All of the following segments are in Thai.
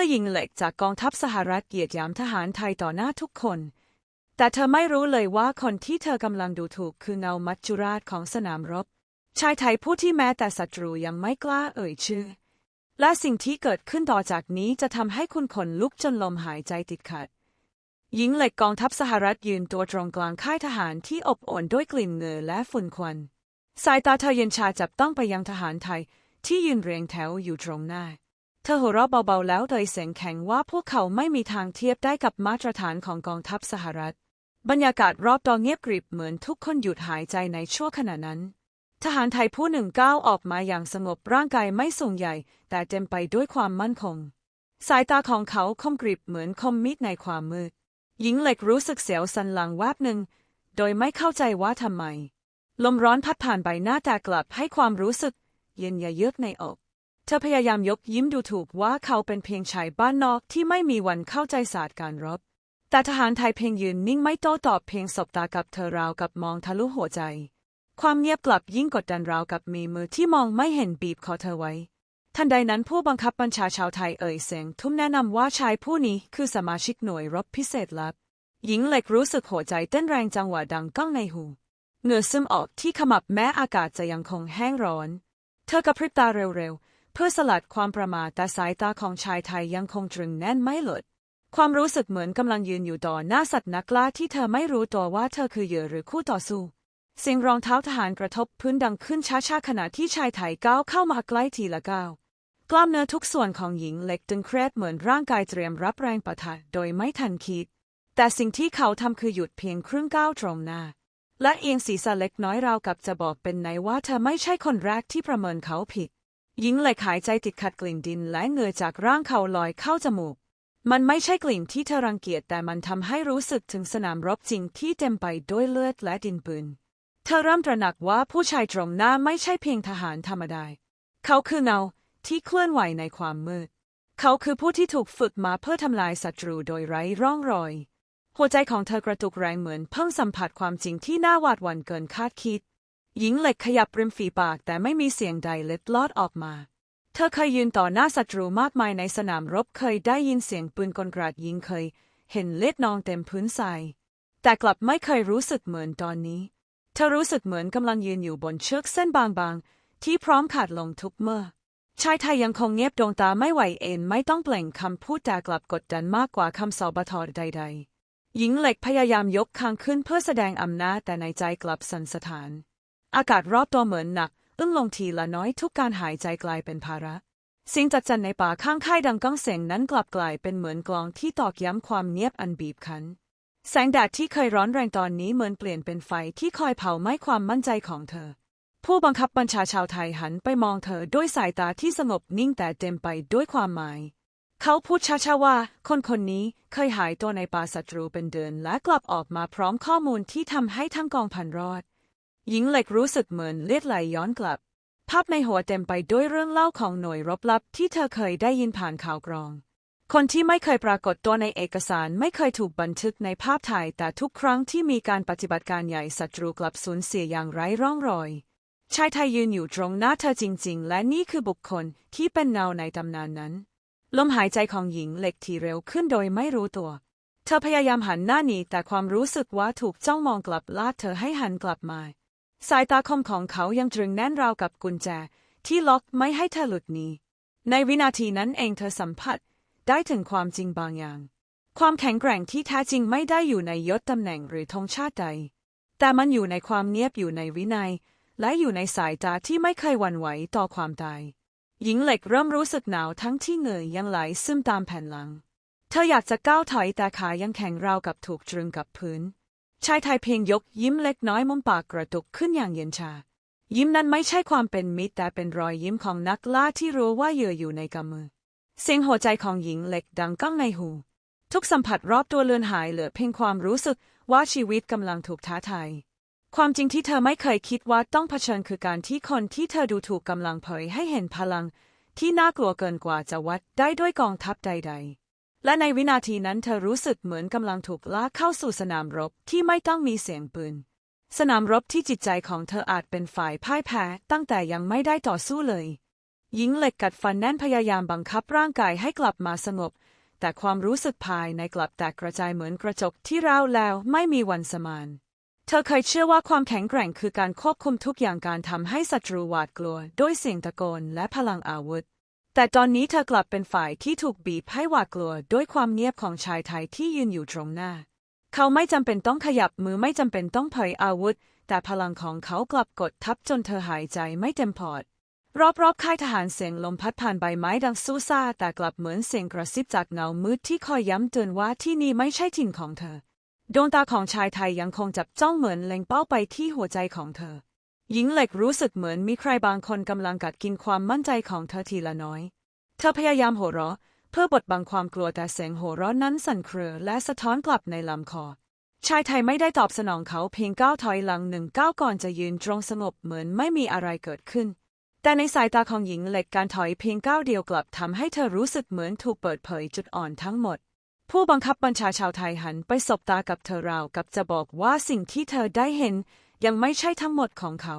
มื่อหญิงเหล็กจากกองทัพสหรัฐเหยียดยามทหารไทยต่อหน้าทุกคน แต่เธอไม่รู้เลยว่าคนที่เธอกำลังดูถูกคือเงามัจจุราชของสนามรบ ชายไทยผู้ที่แม้แต่ศัตรูยังไม่กล้าเอ่ยชื่อ และสิ่งที่เกิดขึ้นต่อจากนี้จะทำให้คุณขนลุกจนลมหายใจติดขัดหญิงเหล็กกองทัพสหรัฐยืนตัวตรงกลางค่ายทหารที่อบอวลด้วยกลิ่นเหงื่อและฝุ่นควัน สายตาเธอเย็นชาจับต้องไปยังทหารไทยที่ยืนเรียงแถวอยู่ตรงหน้า ธอหัวเราะเบาๆแล้วโดยเสียงแข็งว่าพวกเขาไม่มีทางเทียบได้กับมาตรฐานของกองทัพสหรัฐ บรรยากาศรอบตัวเงียบกริบเหมือนทุกคนหยุดหายใจในชั่วขณะนั้น ทหารไทยผู้หนึ่งก้าวออกมาอย่างสงบร่างกายไม่สูงใหญ่ แต่เต็มไปด้วยความมั่นคง สายตาของเขาคมกริบเหมือนคมมีดในความมืด หญิงเหล็กรู้สึกเสียวสันหลังแวบหนึ่ง โดยไม่เข้าใจว่าทำไม ลมร้อนพัดผ่านใบหน้าแต่กลับให้ความรู้สึก เย็นยะเยือกในอก เธอพยายามยกยิ้มดูถูกว่าเขาเป็นเพียงชายบ้านนอกที่ไม่มีวันเข้าใจศาสตร์การรบ แต่ทหารไทยเพียงยืนนิ่งไม่โต้ตอบเพียงสบตากับเธอราวกับมองทะลุหัวใจ ความเงียบกลับยิ่งกดดันราวกับมีมือที่มองไม่เห็นบีบคอเธอไว้ ทันใดนั้นผู้บังคับบัญชาชาวไทยเอ่ยเสียงทุ่มแนะนำว่าชายผู้นี้คือสมาชิกหน่วยรบพิเศษลับ หญิงเหล็กรู้สึกหัวใจเต้นแรงจังหวะดังก้องในหูเหงื่อซึมออกที่ขมับแม้อากาศจะยังคงแห้งร้อน เธอกระพริบตาเร็วๆ พื่อสลัดความประมาทแต่สายตาของชายไทยยังคงตรึงแน่นไม่หลุด ความรู้สึกเหมือนกำลังยืนอยู่ต่อหน้าสัตว์นักล่าที่เธอไม่รู้ตัวว่าเธอคือเหยื่อหรือคู่ต่อสู้เสียงรองเท้าทหารกระทบพื้นดังขึ้นช้าๆขณะที่ชายไทยก้าวเข้ามาใกล้ทีละก้าวกล้ามเนื้อทุกส่วนของหญิงเล็กตึงเครียดเหมือนร่างกายเตรียมรับแรงปะทะโดยไม่ทันคิด แต่สิ่งที่เขาทำคือหยุดเพียงครึ่งก้าวตรงหน้า และเอียงศีรษะเล็กน้อยราวกับจะบอกเป็นไหนว่าเธอไม่ใช่คนแรกที่ประเมินเขาผิด หญิงเล็กหายใจติดขัดกลิ่นดินและเหงื่อจากร่างเขาลอยเข้าจมูก มันไม่ใช่กลิ่นที่เธอรังเกียจแต่มันทำให้รู้สึกถึงสนามรบจริงที่เต็มไปด้วยเลือดและดินปืน เธอเริ่มตระหนักว่าผู้ชายตรงหน้าไม่ใช่เพียงทหารธรรมดา เขาคือเงาที่เคลื่อนไหวในความมืด เขาคือผู้ที่ถูกฝึกมาเพื่อทำลายศัตรูโดยไร้ร่องรอย หัวใจของเธอกระตุกแรงเหมือนเพิ่งสัมผัสความจริงที่น่าหวาดหวั่นเกินคาดคิด หญิงเหล็กขยับริมฝีปากแต่ไม่มีเสียงใดเล็ดลอดออกมา เธอเคยยืนต่อหน้าศัตรูมากมายในสนามรบเคยได้ยินเสียงปืนกลกราดยิงเคย เห็นเลือดนองเต็มพื้นทรายแต่กลับไม่เคยรู้สึกเหมือนตอนนี้ เธอรู้สึกเหมือนกำลังยืนอยู่บนเชือกเส้นบางๆ ที่พร้อมขาดลงทุกเมื่อ ชายไทยยังคงเงียบดวงตาไม่ไหวเอ็นไม่ต้องเปล่งคำพูดแต่กลับกดดันมากกว่าคำสอบทอใด ๆ หญิงเหล็กพยายามยกคางขึ้นเพื่อแสดงอำนาจแต่ในใจกลับสันสะท้าน อากาศรอบตัวเหมือนหนัก อึ้งลงทีละน้อยทุกการหายใจกลายเป็นภาระสียงจัดจันในป่าข้างค่ายดังก้องเสียงนั้นกลับกลายเป็นเหมือนกลองที่ตอกย้ำความเงียบอันบีบคั้น แสงแดดที่เคยร้อนแรงตอนนี้เหมือนเปลี่ยนเป็นไฟที่คอยเผาไหม้ความมั่นใจของเธอ ผู้บังคับบัญชาชาวไทยหันไปมองเธอด้วยสายตาที่สงบนิ่งแต่เต็มไปด้วยความหมาย เขาพูดช้าๆว่า คนคนนี้เคยหายตัวในป่าศัตรูเป็นเดือนและกลับออกมาพร้อมข้อมูลที่ทำให้ทั้งกองพันรอด หญิงเหล็กรู้สึกเหมือนเลือดไหลย้อนกลับ ภาพในหัวเต็มไปด้วยเรื่องเล่าของหน่วยรบลับที่เธอเคยได้ยินผ่านข่าวกรอง คนที่ไม่เคยปรากฏตัวในเอกสารไม่เคยถูกบันทึกในภาพถ่าย แต่ทุกครั้งที่มีการปฏิบัติการใหญ่ศัตรูกลับสูญเสียอย่างไร้ร่องรอย ชายไทยยืนอยู่ตรงหน้าเธอจริง ๆ และนี่คือบุคคลที่เป็นเงาในตำนานนั้น ลมหายใจของหญิงเหล็กที่เร็วขึ้นโดยไม่รู้ตัวเธอพยายามหันหน้าหนีแต่ความรู้สึกว่าถูกจ้องมองกลับลากเธอให้หันกลับมา สายตาคมของเขายังตรึงแน่นราวกับกุญแจ ที่ล็อกไม่ให้เธอหลุดหนีในวินาทีนั้นเองเธอสัมผัสได้ถึงความจริงบางอย่าง ความแข็งแกร่งที่แท้จริงไม่ได้อยู่ในยศตำแหน่งหรือธงชาติใด แต่มันอยู่ในความเงียบอยู่ในวินัย และอยู่ในสายตาที่ไม่เคยหวั่นไหวต่อความตาย หญิงเหล็กเริ่มรู้สึกหนาวทั้งที่เหงื่อยังไหลซึมตามแผ่นหลัง เธออยากจะก้าวถอยแต่ขายังแข็งราวกับถูกตรึงกับพื้น ชายไทยเพียงยกยิ้มเล็กน้อยมุมปากกระตุกขึ้นอย่างเย็นชา ยิ้มนั้นไม่ใช่ความเป็นมิตรแต่เป็นรอยยิ้มของนักล่าที่รู้ว่าเหยื่ออยู่ในกำมือ เสียงหัวใจของหญิงเหล็กดังก้องในหู ทุกสัมผัสรอบตัวเลือนหายเหลือเพียงความรู้สึกว่าชีวิตกำลังถูกท้าทายความจริงที่เธอไม่เคยคิดว่าต้องเผชิญคือการที่คนที่เธอดูถูกกำลังเผยให้เห็นพลัง ที่น่ากลัวเกินกว่าจะวัดได้ด้วยกองทัพใด ๆ และในวินาทีนั้นเธอรู้สึกเหมือนกำลังถูกลากเข้าสู่สนามรบที่ไม่ต้องมีเสียงปืน สนามรบที่จิตใจของเธออาจเป็นฝ่ายพ่ายแพ้ตั้งแต่ยังไม่ได้ต่อสู้เลย หญิงเหล็กกัดฟันแน่นพยายามบังคับร่างกายให้กลับมาสงบ แต่ความรู้สึกภายในกลับแตกกระจายเหมือนกระจกที่ร้าวแล้วไม่มีวันสมาน เธอเคยเชื่อว่าความแข็งแกร่งคือการควบคุมทุกอย่างการทำให้ศัตรูหวาดกลัว ด้วยเสียงตะโกนและพลังอาวุธ แต่ตอนนี้เธอกลับเป็นฝ่ายที่ถูกบีบให้หวาดกลัวด้วยความเงียบของชายไทยที่ยืนอยู่ตรงหน้า เขาไม่จำเป็นต้องขยับมือไม่จำเป็นต้องเผยอาวุธ แต่พลังของเขากลับกดทับจนเธอหายใจไม่เต็มพอด รอบๆค่ายทหารเสียงลมพัดผ่านใบไม้ดังสู้ซ่าแต่กลับเหมือนเสียงกระซิบจากเงามืดที่คอยย้ำเตือนว่าที่นี่ไม่ใช่ถิ่นของเธอ ดวงตาของชายไทยยังคงจับจ้องเหมือนเล็งเป้าไปที่หัวใจของเธอ หญิงเหล็กรู้สึกเหมือนมีใครบางคนกำลังกัดกินความมั่นใจของเธอทีละน้อย เธอพยายามหัวเราะ เพื่อบดบังความกลัวแต่เสียงหัวเราะนั้นสั่นเครือและสะท้อนกลับในลำคอ ชายไทยไม่ได้ตอบสนองเขาเพียงก้าวถอยหลังหนึ่งก้าวก่อนจะยืนตรงสงบเหมือนไม่มีอะไรเกิดขึ้น แต่ในสายตาของหญิงเหล็กการถอยเพียงก้าวเดียวกลับทำให้เธอรู้สึกเหมือนถูกเปิดเผยจุดอ่อนทั้งหมด ผู้บังคับบัญชาชาวไทยหันไปสบตากับเธอราวกับจะบอกว่าสิ่งที่เธอได้เห็น ยังไม่ใช่ทั้งหมดของเขา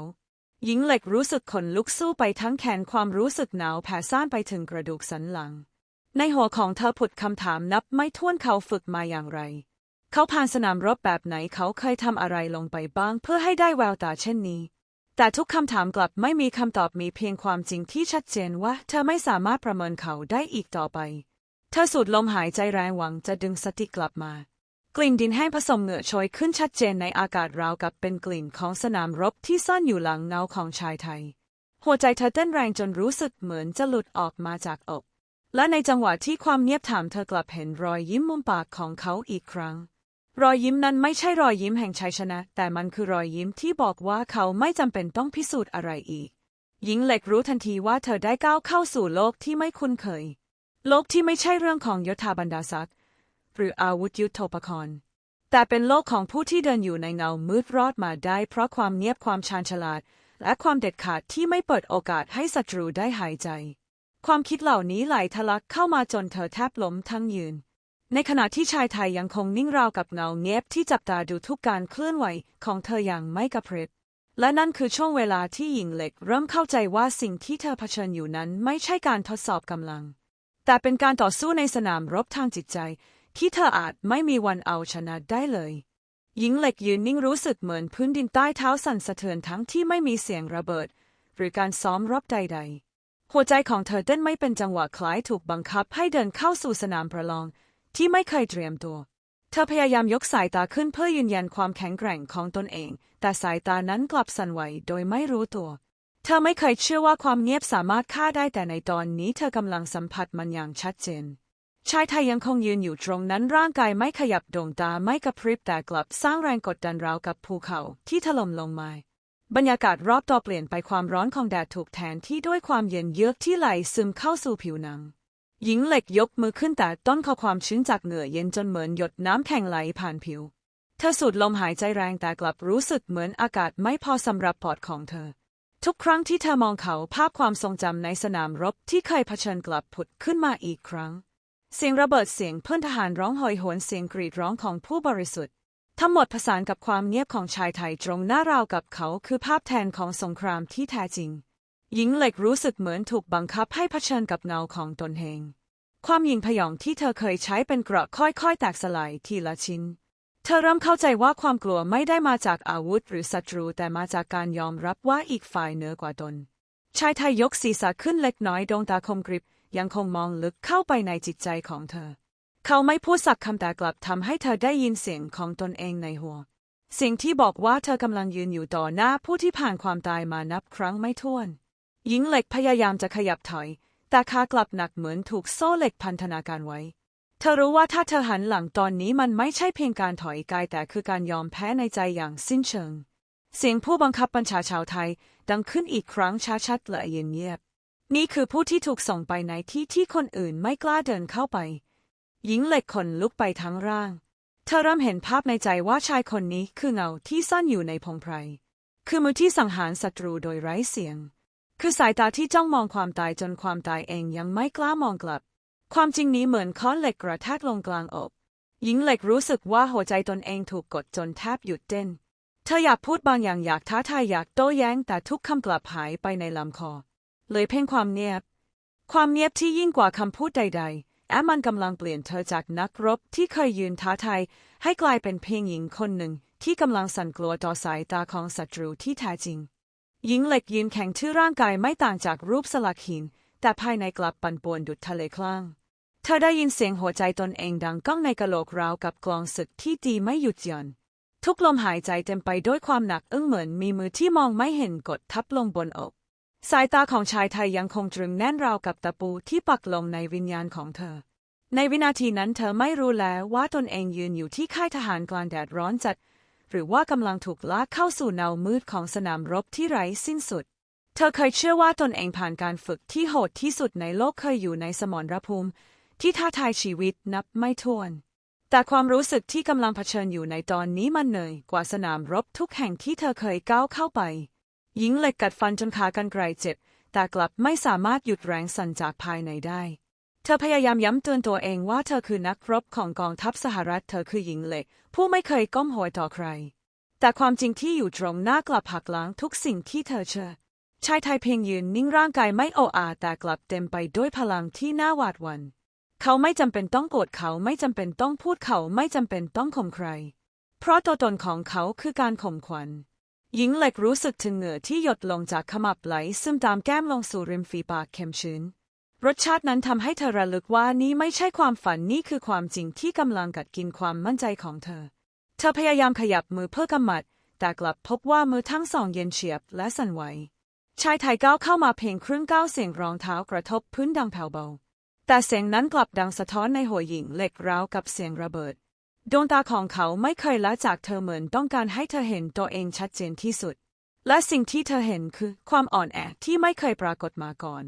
หญิงเหล็กรู้สึกขนลุกสู้ไปทั้งแขนความรู้สึกหนาวแผ่ซ่านไปถึงกระดูกสันหลัง ในหัวของเธอผุดคำถามนับไม่ถ้วนเขาฝึกมาอย่างไร เขาผ่านสนามรบแบบไหนเขาเคยทำอะไรลงไปบ้าง เพื่อให้ได้แววตาเช่นนี้ แต่ทุกคำถามกลับไม่มีคำตอบมีเพียงความจริงที่ชัดเจนว่า เธอไม่สามารถประเมินเขาได้อีกต่อไป เธอสูดลมหายใจแรงหวังจะดึงสติกลับมา กลิ่นดินแห้งผสมเหงื่อโชยขึ้นชัดเจนในอากาศราวกับเป็นกลิ่นของสนามรบที่ซ่อนอยู่หลังเงาของชายไทย หัวใจเธอเต้นแรงจนรู้สึกเหมือนจะหลุดออกมาจากอก และในจังหวะที่ความเงียบถามเธอกลับเห็นรอยยิ้มมุมปากของเขาอีกครั้ง รอยยิ้มนั้นไม่ใช่รอยยิ้มแห่งชัยชนะ แต่มันคือรอยยิ้มที่บอกว่าเขาไม่จำเป็นต้องพิสูจน์อะไรอีก หญิงเหล็กรู้ทันทีว่าเธอได้ก้าวเข้าสู่โลกที่ไม่คุ้นเคย โลกที่ไม่ใช่เรื่องของยศถาบรรดาศักดิ์ หรืออาวุธยุทโธปกรณ์ แต่เป็นโลกของผู้ที่เดินอยู่ในเงามืดรอดมาได้ เพราะความเงียบความชาญฉลาด และความเด็ดขาดที่ไม่เปิดโอกาสให้ศัตรูได้หายใจ ความคิดเหล่านี้ไหลทะลักเข้ามาจนเธอแทบล้มทั้งยืน ในขณะที่ชายไทยยังคงนิ่งราวกับเงาเงียบที่จับตาดูทุกการเคลื่อนไหวของเธออย่างไม่กระพริบและนั่นคือช่วงเวลาที่หญิงเหล็กเริ่มเข้าใจว่าสิ่งที่เธอเผชิญอยู่นั้นไม่ใช่การทดสอบกำลัง แต่เป็นการต่อสู้ในสนามรบทางจิตใจ ที่เธออาจไม่มีวันเอาชนะได้เลย หญิงเหล็กยืนนิ่งรู้สึกเหมือนพื้นดินใต้เท้าสั่นสะเทือนทั้งที่ไม่มีเสียงระเบิด หรือการซ้อมรบใด ๆ หัวใจของเธอเต้นไม่เป็นจังหวะคล้ายถูกบังคับให้เดินเข้าสู่สนามประลอง ที่ไม่เคยเตรียมตัว เธอพยายามยกสายตาขึ้นเพื่อยืนยันความแข็งแกร่งของตนเอง แต่สายตานั้นกลับสั่นไหวโดยไม่รู้ตัวเธอไม่เคยเชื่อว่าความเงียบสามารถฆ่าได้แต่ในตอนนี้เธอกำลังสัมผัสมันอย่างชัดเจน ชายไทยยังคงยืนอยู่ตรงนั้นร่างกายไม่ขยับดวงตาไม่กระพริบแต่กลับสร้างแรงกดดันราวกับภูเขาที่ถล่มลงมาบรรยากาศรอบตัวเปลี่ยนไปความร้อนของแดดถูกแทนที่ด้วยความเย็นเยือกที่ไหลซึมเข้าสู่ผิวหนัง หญิงเหล็กยกมือขึ้นแต่ต้นคอความชื้นจากเหงื่อเย็นจนเหมือนหยดน้ำแข็งไหลผ่านผิว เธอสูดลมหายใจแรงแต่กลับรู้สึกเหมือนอากาศไม่พอสำหรับปอดของเธอ ทุกครั้งที่เธอมองเขาภาพความทรงจำในสนามรบที่เคยเผชิญกลับผุดขึ้นมาอีกครั้ง เสียงระเบิดเสียงเพื่อนทหารร้องโหยโหนเสียงกรีดร้องของผู้บริสุทธิ์ ทั้งหมดผสานกับความเงียบของชายไทยตรงหน้าราวกับเขาคือภาพแทนของสงครามที่แท้จริง หญิงเหล็กรู้สึกเหมือนถูกบังคับให้เผชิญกับเงาของตนเอง ความยิงพยองที่เธอเคยใช้เป็นเกราะค่อยๆ แตกสลายทีละชิ้น เธอเริ่มเข้าใจว่าความกลัวไม่ได้มาจากอาวุธหรือศัตรูแต่มาจากการยอมรับว่าอีกฝ่ายเหนือกว่าตนชายไทยยกศีรษะขึ้นเล็กน้อยดวงตาคมกริบ ยังคงมองลึกเข้าไปในจิตใจของเธอ เขาไม่พูดสักคำแต่กลับทำให้เธอได้ยินเสียงของตนเองในหัวเสียงที่บอกว่าเธอกำลังยืนอยู่ต่อหน้าผู้ที่ผ่านความตายมานับครั้งไม่ถ้วน หญิงเหล็กพยายามจะขยับถอย แต่ขากลับหนักเหมือนถูกโซ่เหล็กพันธนาการไว้ เธอรู้ว่าถ้าเธอหันหลังตอนนี้มันไม่ใช่เพียงการถอยกายแต่คือการยอมแพ้ในใจอย่างสิ้นเชิงเสียงผู้บังคับบัญชาชาวไทย ดังขึ้นอีกครั้งช้าชัดและเย็นเงียบ นี่คือผู้ที่ถูกส่งไปในที่ที่คนอื่นไม่กล้าเดินเข้าไป หญิงเหล็กขนลุกไปทั้งร่าง เธอเริ่มเห็นภาพในใจว่าชายคนนี้คือเงาที่ซ่อนอยู่ในพงไพร คือมือที่สังหารศัตรูโดยไร้เสียง คือสายตาที่จ้องมองความตายจนความตายเองยังไม่กล้ามองกลับ ความจริงนี้เหมือนค้อนเหล็กกระแทกลงกลางอกหญิงเหล็กรู้สึกว่าหัวใจตนเองถูกกดจนแทบหยุดเต้น เธออยากพูดบางอย่างอยากท้าทายอยากโต้แย้งแต่ทุกคำกลับหายไปในลำคอ เลยเพ่งความเงียบ ความเงียบที่ยิ่งกว่าคำพูดใด ๆ แอมมันกำลังเปลี่ยนเธอจากนักรบที่เคยยืนท้าทายให้กลายเป็นเพียงหญิงคนหนึ่งที่กำลังสั่นกลัวต่อสายตาของศัตรูที่แท้จริง หญิงเหล็กยืนแข็งชื่อร่างกายไม่ต่างจากรูปสลักหิน แต่ภายในกลับปั่นป่วนดุจทะเลคลั่งเธอได้ยินเสียงหัวใจตนเองดังก้องในกะโหลกราวกับกลองศึกที่ตีไม่หยุดหย่อนทุกลมหายใจเต็มไปด้วยความหนักอึ้งเหมือนมีมือที่มองไม่เห็นกดทับลงบนอก สายตาของชายไทยยังคงตรึงแน่นราวกับตะปูที่ปักลงในวิญญาณของเธอ ในวินาทีนั้นเธอไม่รู้แล้วว่าตนเองยืนอยู่ที่ค่ายทหารกลางแดดร้อนจัด หรือว่ากำลังถูกลากเข้าสู่เนามืดของสนามรบที่ไร้สิ้นสุด เธอเคยเชื่อว่าตนเองผ่านการฝึกที่โหดที่สุดในโลกเคยอยู่ในสมรภูมิ ที่ท้าทายชีวิตนับไม่ถ้วน แต่ความรู้สึกที่กำลังเผชิญอยู่ในตอนนี้มันเหนื่อยกว่าสนามรบทุกแห่งที่เธอเคยก้าวเข้าไป หญิงเหล็กกัดฟันจนขากันไกรเจ็บ แต่กลับไม่สามารถหยุดแรงสั่นจากภายในได้ เธอพยายามย้ำเตือนตัวเองว่าเธอคือนักรบของกองทัพสหรัฐ เธอคือหญิงเหล็ก ผู้ไม่เคยก้มหัวต่อใคร แต่ความจริงที่อยู่ตรงหน้ากลับหักล้างทุกสิ่งที่เธอเชื่อ ชายไทยเพียงยืนนิ่งร่างกายไม่โออาแต่กลับเต็มไปด้วยพลังที่น่าหวาดหวัน่น เขาไม่จำเป็นต้องโกรธเขาไม่จำเป็นต้องพูดเขาไม่จำเป็นต้องข่มใคร เพราะตัวตนของเขาคือการข่มขวัญ หญิงเหล็กรู้สึกถึงเหงื่อที่หยดลงจากขมับไหลซึมตามแก้มลงสู่ริมฝีปากเค็มชื้น รสชาตินั้นทำให้เธอระลึกว่านี่ไม่ใช่ความฝันนี่คือความจริงที่กำลังกัดกินความมั่นใจของเธอ เธอพยายามขยับมือเพื่อกำมัด แต่กลับพบว่ามือทั้งสองเย็นเฉียบและสั่นไหว ชายไทยก้าวเข้ามาเพียงครึ่งก้าวเสียงรองเท้ากระทบพื้นดังแผ่วเบา แต่เสียงนั้นกลับดังสะท้อนในหัวหญิงเหล็กร้าวกับเสียงระเบิด ดวงตาของเขาไม่เคยละจากเธอเหมือนต้องการให้เธอเห็นตัวเองชัดเจนที่สุด และสิ่งที่เธอเห็นคือความอ่อนแอที่ไม่เคยปรากฏมาก่อน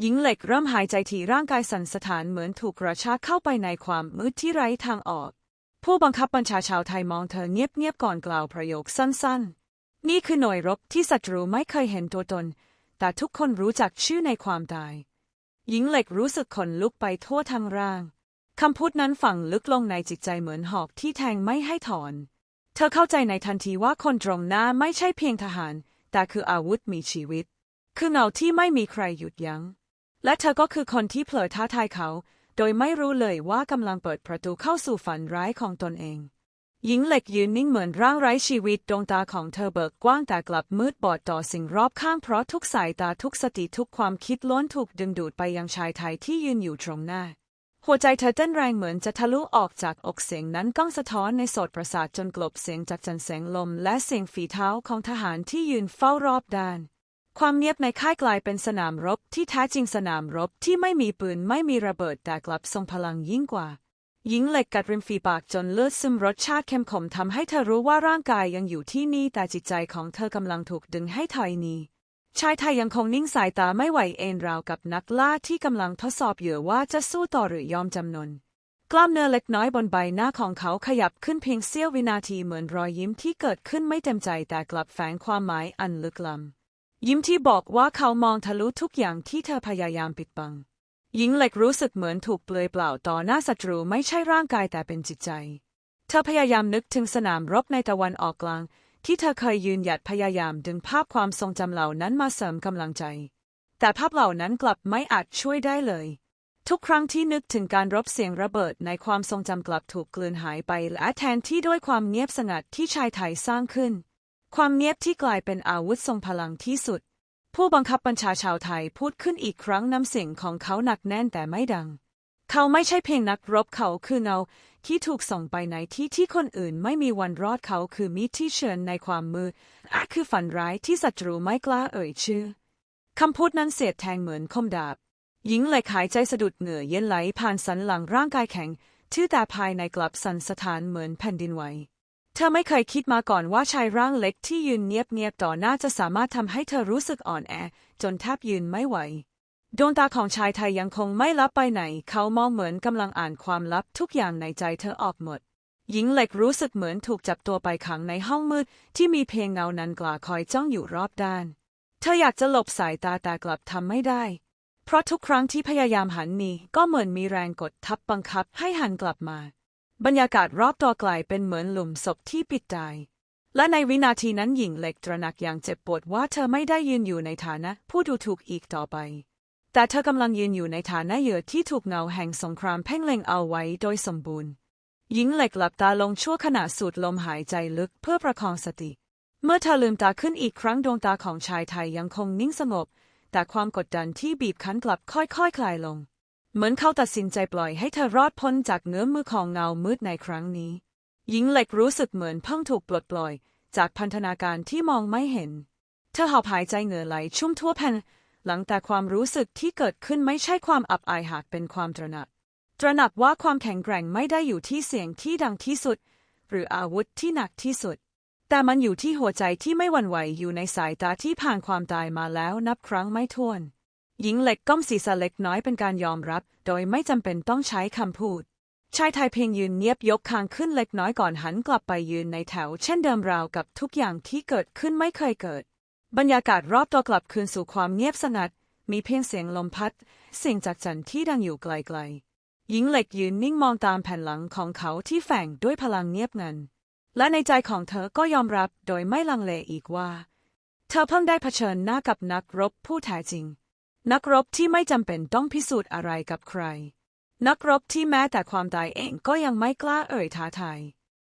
หญิงเหล็กเริ่มหายใจที่ร่างกายสั่นสะท้านเหมือนถูกกระชากเข้าไปในความมืดที่ไร้ทางออก ผู้บังคับบัญชาชาวไทยมองเธอเงียบๆก่อนกล่าวประโยคสั้นๆ นี่คือหน่วยรบที่ศัตรูไม่เคยเห็นตัวตน แต่ทุกคนรู้จักชื่อในความตาย หญิงเหล็กรู้สึกขนลุกไปทั่วทั้งร่าง คำพูดนั้นฝังลึกลงในจิตใจเหมือนหอกที่แทงไม่ให้ถอน เธอเข้าใจในทันทีว่าคนตรงหน้าไม่ใช่เพียงทหาร แต่คืออาวุธมีชีวิต คือเงาที่ไม่มีใครหยุดยัง้ง และเธอก็คือคนที่เผลอท้าทายเขา โดยไม่รู้เลยว่ากำลังเปิดประตูเข้าสู่ฝันร้ายของตนเอง หญิงเหล็กยืนนิ่งเหมือนร่างไร้ชีวิตดวงตาของเธอเบิกกว้างแต่กลับมืดบอดต่อสิ่งรอบข้างเพราะทุกสายตาทุกสติทุกความคิดล้วนถูกดึงดูดไปยังชายไทยที่ยืนอยู่ตรงหน้า หัวใจเธอเต้นแรงเหมือนจะทะลุออกจากอกเสียงนั้นก้องสะท้อนในโสดประสาทจนกลบเสียงจากจันแสงลม และเสียงฝีเท้าของทหารที่ยืนเฝ้ารอบด้าน ความเงียบในค่ายกลายเป็นสนามรบที่แท้จริงสนามรบที่ไม่มีปืนไม่มีระเบิดแต่กลับทรงพลังยิ่งกว่า หญิงเหล็กกัดริมฝีปากจนเลือดซึมรสชาติเข้มขมทำให้เธอรู้ว่าร่างกายยังอยู่ที่นี่แต่จิตใจของเธอกำลังถูกดึงให้ถอยหนี ชายไทยยังคงนิ่งสายตาไม่ไหวเอนราวกับนักล่าที่กำลังทดสอบเหยื่อว่าจะสู้ต่อหรือยอมจำนน กล้ามเนื้อเล็กน้อยบนใบหน้าของเขาขยับขึ้นเพียงเสี้ยววินาทีเหมือนรอยยิ้มที่เกิดขึ้นไม่เต็มใจแต่กลับแฝงความหมายอันลึกล้ำยิ้มที่บอกว่าเขามองทะลุทุกอย่างที่เธอพยายามปิดบัง หญิงเหล็กรู้สึกเหมือนถูกเปลือยเปล่าต่อหน้าศัตรูไม่ใช่ร่างกายแต่เป็นจิตใจ เธอพยายามนึกถึงสนามรบในตะวันออกกลาง ที่เธอเคยยืนหยัดพยายามดึงภาพความทรงจำเหล่านั้นมาเสริมกำลังใจ แต่ภาพเหล่านั้นกลับไม่อาจช่วยได้เลย ทุกครั้งที่นึกถึงการรบเสียงระเบิดในความทรงจำกลับถูกกลืนหายไปและแทนที่ด้วยความเงียบสงัดที่ชายไทยสร้างขึ้น ความเงียบที่กลายเป็นอาวุธทรงพลังที่สุด ผู้บังคับบัญชาชาวไทยพูดขึ้นอีกครั้งน้ำเสียงของเขาหนักแน่นแต่ไม่ดัง เขาไม่ใช่เพียงนักรบเขาคือเงา ที่ถูกส่งไปในที่ที่คนอื่นไม่มีวันรอดเขาคือมิตรที่เชิญในความมืดอาคือฝันร้ายที่ศัตรูไม่กล้าเอ่ยชื่อ คำพูดนั้นเสียดแทงเหมือนคมดาบ หญิงเล็กหายใจสะดุดเหงื่อเย็นไหลผ่านสันหลังร่างกายแข็งชื่อแต่ภายในกลับสั่นสะท้านเหมือนแผ่นดินไหวเธอไม่เคยคิดมาก่อนว่าชายร่างเล็กที่ยืนเงียบๆต่อหน้าจะสามารถทำให้เธอรู้สึกอ่อนแอ จนแทบยืนไม่ไหว ดวงตาของชายไทยยังคงไม่ลับไปไหน เขามองเหมือนกำลังอ่านความลับทุกอย่างในใจเธอออกหมด หญิงเหล็กรู้สึกเหมือนถูกจับตัวไปขังในห้องมืด ที่มีเพียงเงานันกลาคอยจ้องอยู่รอบด้าน เธออยากจะหลบสายตาแต่กลับทำไม่ได้ เพราะทุกครั้งที่พยายามหันหนีก็เหมือนมีแรงกดทับบังคับให้หันกลับมา บรรยากาศรอบตัวกลายเป็นเหมือนหลุมศพที่ปิดตายและในวินาทีนั้นหญิงเหล็กตระหนักอย่างเจ็บปวดว่าเธอไม่ได้ยืนอยู่ในฐานะผู้ดูถูกอีกต่อไป แต่เธอกำลังยืนอยู่ในฐานะเหยื่อที่ถูกเงาแห่งสงครามเพ่งเล็งเอาไว้โดยสมบูรณ์ หญิงเหล็กหลับตาลงชั่วขณะสูดลมหายใจลึกเพื่อประคองสติ เมื่อเธอลืมตาขึ้นอีกครั้งดวงตาของชายไทยยังคงนิ่งสงบ แต่ความกดดันที่บีบคั้นกลับค่อยๆคคลายลง เหมือนเขาตัดสินใจปล่อยให้เธอรอดพ้นจากเงื้อมือของเงามืดในครั้งนี้ หญิงเหล็กรู้สึกเหมือนเพิ่งถูกปลดปล่อย จากพันธนาการที่มองไม่เห็น เธอหอบหายใจเหงื่อไหลชุ่มทั่วแผ่น หลังแต่ความรู้สึกที่เกิดขึ้นไม่ใช่ความอับอายหากเป็นความตระหนัก ตระหนักว่าความแข็งแกร่งไม่ได้อยู่ที่เสียงที่ดังที่สุด หรืออาวุธที่หนักที่สุด แต่มันอยู่ที่หัวใจที่ไม่หวั่นไหวอยู่ในสายตาที่ผ่านความตายมาแล้วนับครั้งไม่ถ้วน หญิงเหล็กก้มศีรษะเล็กน้อยเป็นการยอมรับ โดยไม่จำเป็นต้องใช้คำพูดชายไทยเพียงยืนเงียบยกคางขึ้นเล็กน้อยก่อนหันกลับไปยืนในแถว เช่นเดิมราวกับทุกอย่างที่เกิดขึ้นไม่เคยเกิด บรรยากาศรอบตัวกลับคืนสู่ความเงียบสงัด มีเพียงเสียงลมพัด เสียงจากจันทร์ที่ดังอยู่ไกลๆ หญิงเหล็กยืนนิ่งมองตามแผ่นหลังของเขาที่แฝงด้วยพลังเงียบงัน และในใจของเธอก็ยอมรับโดยไม่ลังเลอีกว่า เธอเพิ่งได้เผชิญหน้ากับนักรบผู้แท้จริง นักรบที่ไม่จำเป็นต้องพิสูจน์อะไรกับใคร นักรบที่แม้แต่ความตายเองก็ยังไม่กล้าเอ่ยท้าทาย